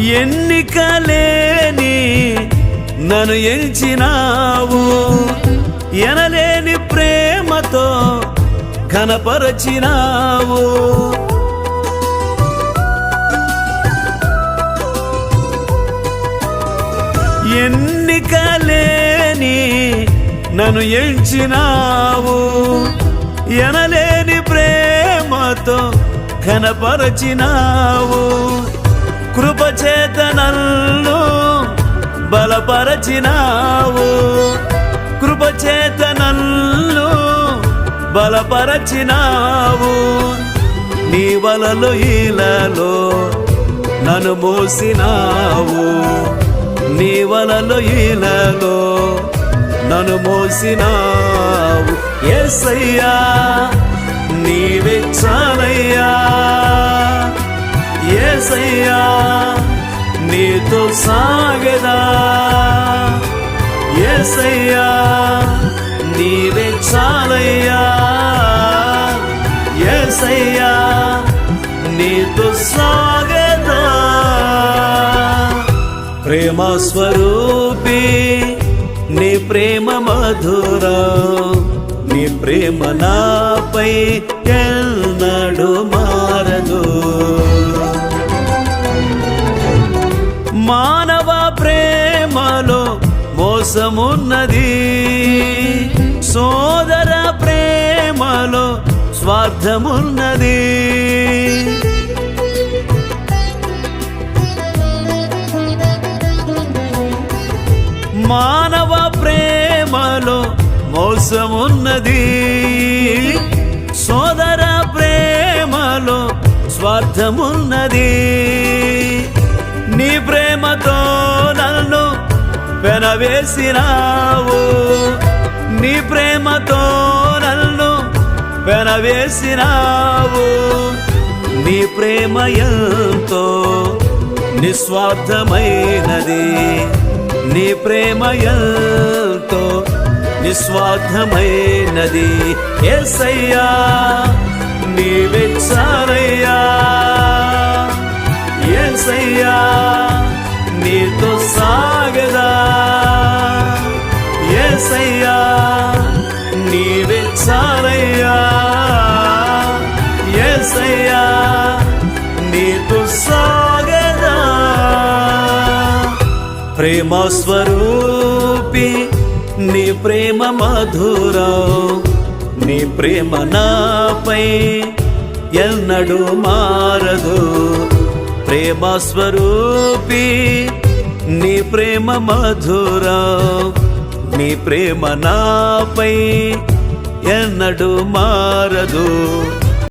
ఎన్నికలేని నన్ను ఎంచినావు. ఎనలేని ప్రేమతో కనపరచినావు ఎన్నికలేని నన్ను ఎంచినావు. ఎనలేని ప్రేమతో కనపరచినావు కృపచేత నన్ను బలపరచినావు. కృపచేత నన్ను బలపరచినావు. నీ వలలు ఈలలో నన్ను మోసినావు. నీ వలలు ఈలలో నన్ను మోసినావు. ఎస్సయ్యా నీవే చాలయ్యా ఏసయ్యా నీతో సాగదా. ఏసయ్యా నీవే చాలయ్యా. ఏసయ్యా నీతో సాగదా. ప్రేమ స్వరూపి నీ ప్రేమ మధుర నీ ప్రేమ నాపై ఎన్నడు మార. మానవ ప్రేమలో మోసమున్నది. సోదర ప్రేమలో స్వార్థమున్నది. మానవ ప్రేమలో మోసమున్నది. సోదర ప్రేమలో స్వార్థమున్నది. పెనవేసినావు నీ ప్రేమతో నన్ను పెనవేసినావు నీ ప్రేమ ఎంతో నిస్వార్థమైనది. నీ ప్రేమ ఎంతో నిస్వార్థమైనది. ఎస్సయ్యా నీ వెచ్చారయ్యా. ఎస్సయ్యా నీతో సా ఎస్సయ్యా నీవే వెచ్చారయ్యా ఎస్సయ్యా నీతో సాగదా ప్రేమ స్వరూపి నీ ప్రేమ మధురా నీ ప్రేమ నాపై ఎన్నడు మారదు. ప్రేమ స్వరూపి నీ ప్రేమ మధురా నీ ప్రేమ నాపై ఎన్నడు మారదు.